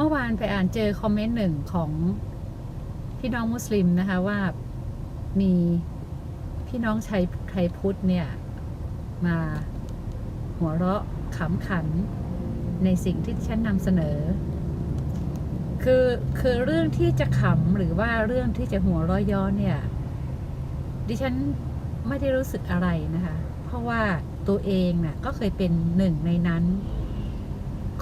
เมื่อวานไปอ่านเจอคอมเมนต์หนึ่งของพี่น้องมุสลิมนะคะว่ามีพี่น้องชายไทยพุทธเนี่ย มาหัวเราะขำขันในสิ่งที่ฉันนำเสนอ คือคือเรื่องที่จะขำหรือว่าเรื่องที่จะหัวเราะย้อนเนี่ย ดิฉันไม่ได้รู้สึกอะไรนะคะ เพราะว่าตัวเองน่ะก็เคยเป็นหนึ่งในนั้น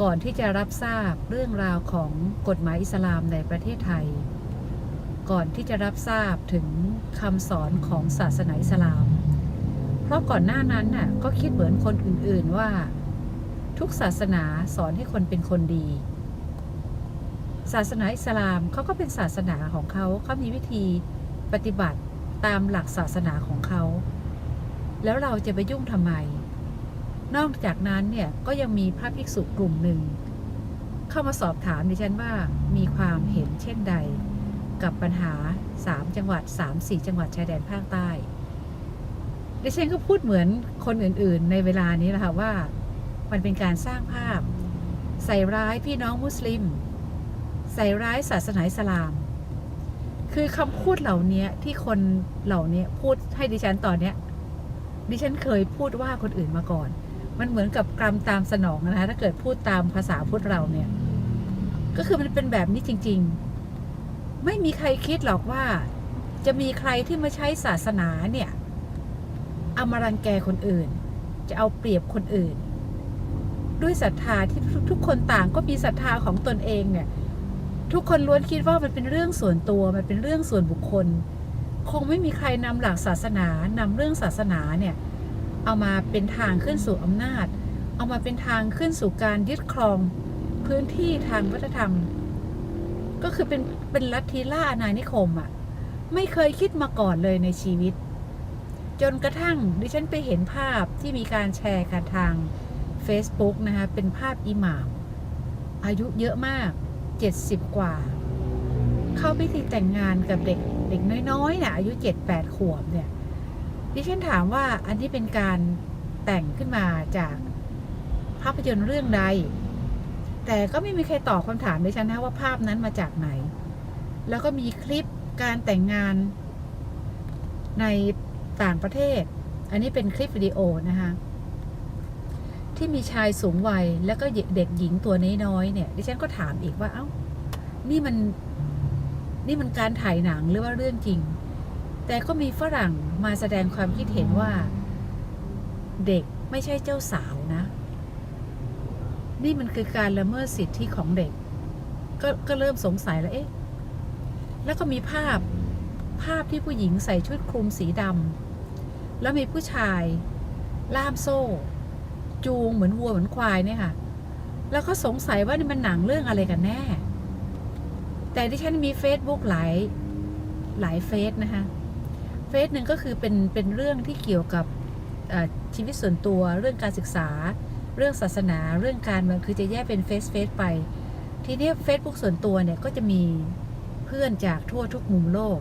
ก่อนที่จะรับทราบเรื่องราวของกฎหมายอิสลามในประเทศไทย ก่อนที่จะรับทราบถึงคำสอนของศาสนาอิสลาม เพราะก่อนหน้านั้นน่ะก็คิดเหมือนคนอื่นๆว่า ทุกศาสนาสอนให้คนเป็นคนดี ศาสนาอิสลามเขาก็เป็นศาสนาของเขาเขามีวิธีปฏิบัติตามหลักศาสนาของเขา แล้วเราจะไปยุ่งทำไม นอกจากนั้นเนี่ยก็ยังมีพระภิกษุกลุ่มหนึ่ง เข้ามาสอบถามดิฉันว่ามีความเห็นเช่นใด กับปัญหา 3 จังหวัด 3-4 จังหวัดชายแดนภาคใต้ดิฉันก็พูดเหมือนคนอื่นๆ ในเวลานี้แหละค่ะว่ามันเป็นการสร้างภาพ ใส่ร้ายพี่น้องมุสลิม ใส่ร้ายศาสนาอิสลาม คือคำพูดเหล่านี้ที่คนเหล่านี้พูดให้ดิฉันตอนเนี้ยดิฉันเคยพูดว่าคนอื่นมาก่อน มันเหมือนกับกรรมตามสนองนะคะ ถ้าเกิดพูดตามภาษาพุทธเราเนี่ย ก็คือมันเป็นแบบนี้จริง ๆ ไม่มีใครคิดหรอกว่า จะมีใครที่มาใช้ศาสนาเนี่ยเอามารังแกคนอื่น จะเอาเปรียบคนอื่น ด้วยศรัทธาที่ทุกคนต่างก็มีศรัทธาของตนเองเนี่ย ทุกคนล้วนคิดว่ามันเป็นเรื่องส่วนตัว มันเป็นเรื่องส่วนบุคคล คงไม่มีใครนำหลักศาสนานำเรื่องศาสนาเนี่ย เอามาเป็นทางขึ้นสู่อำนาจ เอามาเป็นทางขึ้นสู่การยึดครองพื้นที่ทางวัฒนธรรม ก็คือเป็นเป็นลัทธิล่าอาณานิคมอะ่ะ ไม่เคยคิดมาก่อนเลยในชีวิต จนกระทั่งดิฉันไปเห็นภาพที่มีการแชร์กันทาง Facebook นะคะ เป็นภาพอิหม่าม อายุเยอะมาก 70 กว่า เข้าพิธีแต่งงานกับเด็กเด็กน้อยๆน่ะอายุ 7-8 ขวบเนี่ย ดิฉันถามว่าอันนี้เป็นการแต่งขึ้นมาจากภาพยนตร์เรื่องใด แต่ก็ไม่มีใครตอบคำถามดิฉันนะว่าภาพนั้นมาจากไหน แล้วก็มีคลิปการแต่งงานในต่างประเทศ อันนี้เป็นคลิปวิดีโอนะคะที่มีชายสูงวัยแล้วก็เด็กหญิงตัวน้อยๆเนี่ย ดิฉันก็ถามอีกว่าเอ้า นี่มัน นี่มันการถ่ายหนังหรือว่าเรื่องจริง แต่ก็มีฝรั่งมาแสดงความคิดเห็นว่า เด็กไม่ใช่เจ้าสาวนะ นี่มันคือการละเมิดสิทธิของเด็ก ก็ก็เริ่มสงสัยแล้วเอ๊ะแล้วก็มีภาพภาพที่ผู้หญิงใส่ชุดคลุมสีดำแล้วมีผู้ชาย ล่ามโซ่ จูงเหมือนวัวเหมือนควายเนี่ยค่ะ แล้วก็สงสัยว่านี่มันหนังเรื่องอะไรกันแน่ แต่ที่ฉันมี Facebook หลายหลายเฟซนะคะ เฟซหนึ่งก็คือเป็นเป็นเรื่องที่เกี่ยวกับชีวิตส่วนตัวเรื่องการศึกษา เรื่องศาสนา เรื่องการเมืองคือจะแยกเป็นเฟซเฟซไป ทีนี้ Facebook ส่วนตัวเนี่ยก็จะมีเพื่อนจากทั่วทุกมุมโลก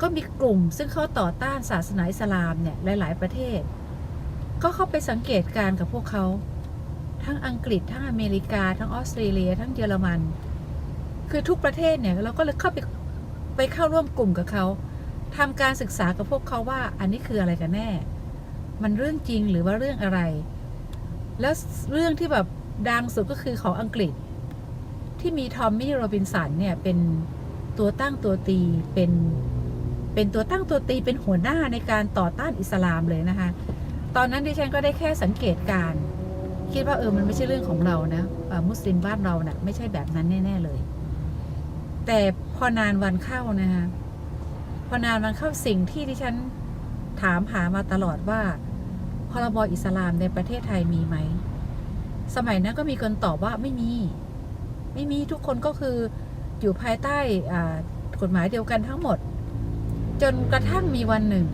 ก็มีกลุ่มซึ่งเขาต่อต้านศาสนาอิสลามเนี่ยหลาย ๆ ประเทศ ก็เข้าไปสังเกตการ์กับพวกเขา ทั้งอังกฤษทั้งอเมริกา ทั้งออสเตรเลีย ทั้งเยอรมัน คือทุกประเทศเนี่ยเราก็เลยเข้าไปไปเข้าร่วมกลุ่มกับเขา ทำการศึกษากับพวกเขาว่าอันนี้คืออะไรกันแน่ มันเรื่องจริงหรือว่าเรื่องอะไร แล้วเรื่องที่แบบดังสุดก็คือของอังกฤษ ที่มีทอมมี่โรบินสันเนี่ยเป็นตัวตั้งตัวตีเป็นเป็นตัวตั้งตัวตีเป็นหัวหน้าในการต่อต้านอิสลามเลยนะคะ ตอนนั้นดิฉันก็ได้แค่สังเกตการ คิดว่าเออมันไม่ใช่เรื่องของเรานะมุสลิมบ้านเรานะ่ะไม่ใช่แบบนั้นแน่ ๆเลย แต่พอนานวันเข้านะคะ พอนานวันเข้าสิ่งที่ดิฉันถามหามาตลอดว่าพรบอิสลามในประเทศไทยมีไหม สมัยนั้นก็มีคนตอบว่าไม่มี ไม่มีทุกคนก็คืออยู่ภายใต้กฎหมายเดียวกันทั้งหมด จนกระทั่งมีวันหนึ่ง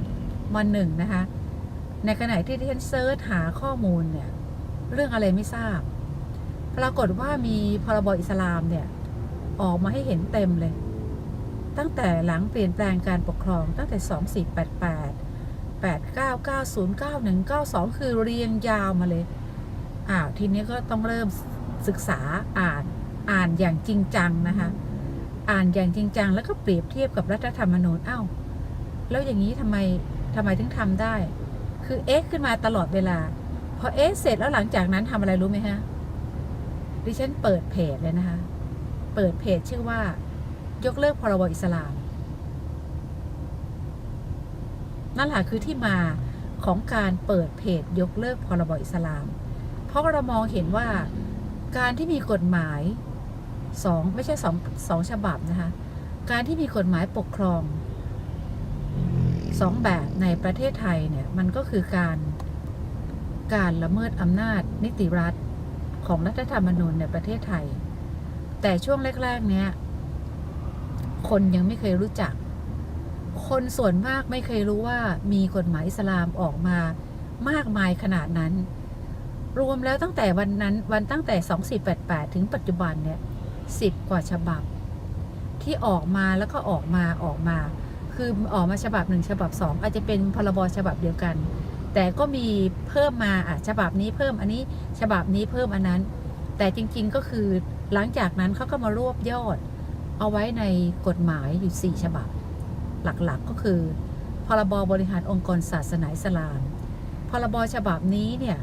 วันหนึ่งนะคะ ในขณะที่ที่ฉันเซิร์ชหาข้อมูลเนี่ย เรื่องอะไรไม่ทราบ ปรากฏว่ามีพรบอิสลามเนี่ย ออกมาให้เห็นเต็มเลย ตั้งแต่หลังเปลี่ยนแปลงการปกครองตั้งแต่ 2488 8990 91 92 คือเรียงยาวมาเลยอ้าวทีนี้ก็ต้องเริ่มศึกษาอ่านอ่านอย่างจริงจังนะคะ อ่านอย่างจริงจัง แล้วก็เปรียบเทียบกับรัฐธรรมนูญอ้าวแล้วอย่างนี้ทำไมทำไมถึงทำได้ คือเอ๊ะขึ้นมาตลอดเวลา พอเอ๊ะเสร็จแล้วหลังจากนั้นทำอะไรรู้ไหมฮะดิฉันเปิดเพจเลยนะคะ เปิดเพจชื่อว่า ยกเลิกพรบอิสลาม นั่นแหละคือที่มาของการเปิดเพจยกเลิกพรบอิสลาม เพราะเรามองเห็นว่าการที่มีกฎหมายสองไม่ใช่สองสองฉบับนะคะ การที่มีกฎหมายปกครองสองแบบในประเทศไทยเนี่ย มันก็คือการการละเมิดอำนาจนิติรัฐของรัฐธรรมนูญในประเทศไทย แต่ช่วงแรก ๆ เนี้ย คนยังไม่เคยรู้จัก คนส่วนมากไม่เคยรู้ว่ามีกฎหมายอิสลามออกมามากมายขนาดนั้น รวมแล้วตั้งแต่วันนั้นวันตั้งแต่ 2488 ถึงปัจจุบันเนี่ยสิบกว่าฉบับ ที่ออกมาแล้วก็ออกมาออกมา คือออกมาฉบับหนึ่งฉบับสองอาจจะเป็นพรบฉบับเดียวกัน แต่ก็มีเพิ่มมาอะฉบับนี้เพิ่มอันนี้ฉบับนี้เพิ่มอันนั้น แต่จริงๆก็คือหลังจากนั้นเขาก็มารวบยอด เอาไว้ในกฎหมายอยู่ 4 ฉบับ หลักๆก็คือ พรบบริหารองค์กรศาสนาอิสลาม พรบฉบับนี้เนี่ย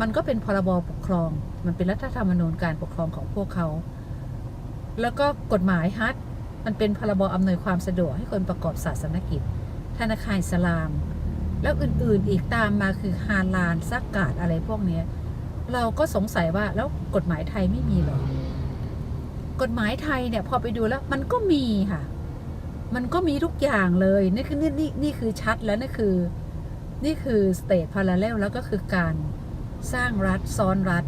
มันก็เป็นพรบปกครอง มันเป็นรัฐธรรมนูญการปกครองของพวกเขา แล้วก็กฎหมายฮัทมันเป็นพรบอำนวยความสะดวกให้คนประกอบศาสนกิจ ธนาคารอิสลาม แล้วอื่นๆอีกตามมาคือฮาลานซักกาดอะไรพวกนี้เราก็สงสัยว่าแล้วกฎหมายไทยไม่มีหรอ กฎหมายไทยเนี่ยพอไปดูแล้วมันก็มีค่ะ มันก็มีทุกอย่างเลยนี่คือนี่นี่นี่คือชัดแล้วนี่คือ นี่คือสเตทพาราเลลแล้วก็คือการสร้างรัฐซ้อนรัฐ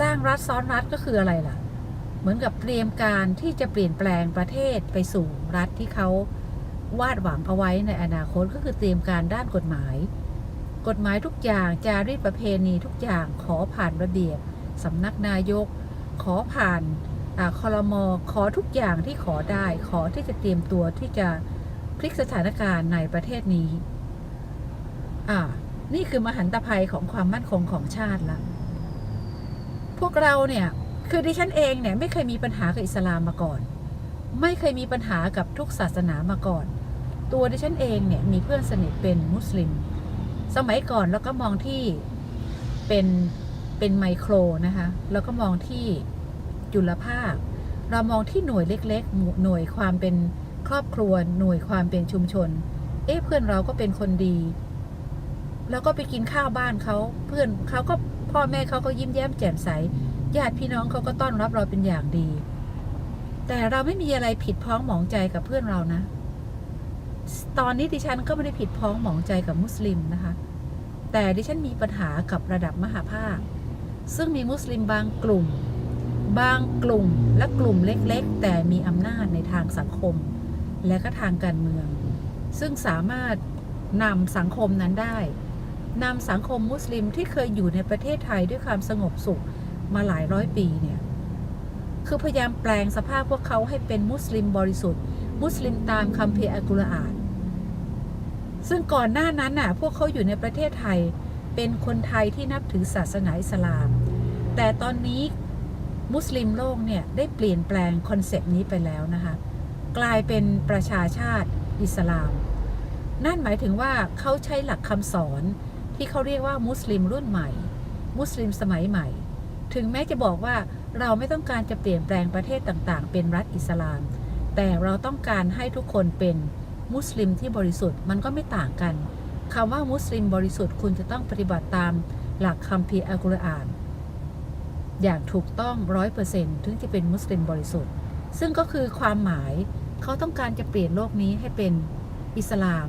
สร้างรัฐซ้อนรัฐก็คืออะไรล่ะ เหมือนกับเตรียมการที่จะเปลี่ยนแปลงประเทศไปสู่รัฐที่เขาวาดหวังเอาไว้ในอนาคตก็คือเตรียมการด้านกฎหมาย กฎหมายทุกอย่างจารีตประเพณีทุกอย่างขอผ่านระเบียบสำนักนายก ขอผ่าน คอรมอขอทุกอย่างที่ขอได้ขอที่จะเตรียมตัวที่จะพลิกสถานการณ์ในประเทศนี้ อ่า นี่คือมหันตภัยของความมั่นคงของชาติละพวกเราเนี่ย คือดิฉันเองเนี่ยไม่เคยมีปัญหากับอิสลามมาก่อน ไม่เคยมีปัญหากับทุกศาสนามาก่อน ตัวดิฉันเองเนี่ยมีเพื่อนสนิทเป็นมุสลิม สมัยก่อนเราก็มองที่เป็นเป็นไมโครนะคะ แล้วก็มองที่ จุลภาค เรามองที่หน่วยเล็กๆ หน่วยความเป็นครอบครัว หน่วยความเป็นชุมชน เอ๊ะเพื่อนเราก็เป็นคนดี แล้วก็ไปกินข้าวบ้านเขา เพื่อนเขาก็พ่อแม่เขาก็ยิ้มแย้มแจ่มใส ญาติพี่น้องเขาก็ต้อนรับเราเป็นอย่างดี แต่เราไม่มีอะไรผิดพ้องหมองใจกับเพื่อนเรานะ ตอนนี้ดิฉันก็ไม่ได้ผิดพ้องหมองใจกับมุสลิมนะคะ แต่ดิฉันมีปัญหากับระดับมหาภาค ซึ่งมีมุสลิมบางกลุ่ม บางกลุ่มและกลุ่มเล็กๆ แต่มีอำนาจในทางสังคม และก็ทางการเมือง ซึ่งสามารถนำสังคมนั้นได้นำสังคมมุสลิมที่เคยอยู่ในประเทศไทยด้วยความสงบสุขมาหลายร้อยปีเนี่ยคือพยายามแปลงสภาพพวกเขาให้เป็นมุสลิมบริสุทธิ์ มุสลิมตามคัมภีร์อัลกุรอาน ซึ่งก่อนหน้านั้นน่ะพวกเขาอยู่ในประเทศไทยเป็นคนไทยที่นับถือศาสนาอิสลาม แต่ตอนนี้ มุสลิมโลกเนี่ยได้เปลี่ยนแปลงคอนเซป ต์นี้ไปแล้วนะคะกลายเป็นประชาชาติอิสลาม นั่นหมายถึงว่าเขาใช้หลักคำสอนที่เขาเรียกว่ามุสลิมรุ่นใหม่ มุสลิมสมัยใหม่ ถึงแม้จะบอกว่าเราไม่ต้องการจะเปลี่ยนแปลงประเทศต่างๆ เป็นรัฐอิสลาม แต่เราต้องการให้ทุกคนเป็นมุสลิมที่บริสุทธิ์มันก็ไม่ต่างกันคำว่ามุสลิมบริสุทธิ์คุณจะต้องปฏิบัติตามหลักคัมภีอัลกุรอาน อย่างถูกต้องร้อยเปอร์เซ็นต์ถึงจะเป็นมุสลิมบริสุทธิ์ ซึ่งก็คือความหมายเขาต้องการจะเปลี่ยนโลกนี้ให้เป็นอิสลาม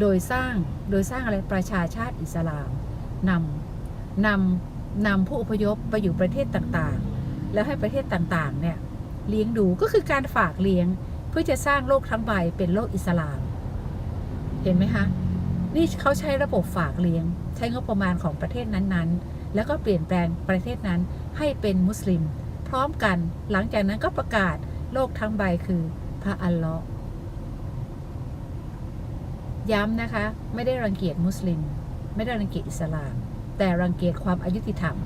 โดยสร้างโดยสร้างอะไรประชาชาติอิสลามนำนำนำผู้อพยพไปอยู่ประเทศต่างๆ แล้วให้ประเทศต่างๆเนี่ยเลี้ยงดูก็คือการฝากเลี้ยงเพื่อจะสร้างโลกทั้งใบเป็นโลกอิสลาม เห็นไหมคะนี่เขาใช้ระบบฝากเลี้ยง ใช้งบประมาณของประเทศนั้นๆ แล้วก็เปลี่ยนแปลงประเทศนั้นให้เป็นมุสลิม พร้อมกันหลังจากนั้นก็ประกาศโลกทั้งใบคือพระอัลเลาะห์ย้ำนะคะ ไม่ได้รังเกียจมุสลิม ไม่ได้รังเกียจอิสลาม แต่รังเกียจความอายุติธรรม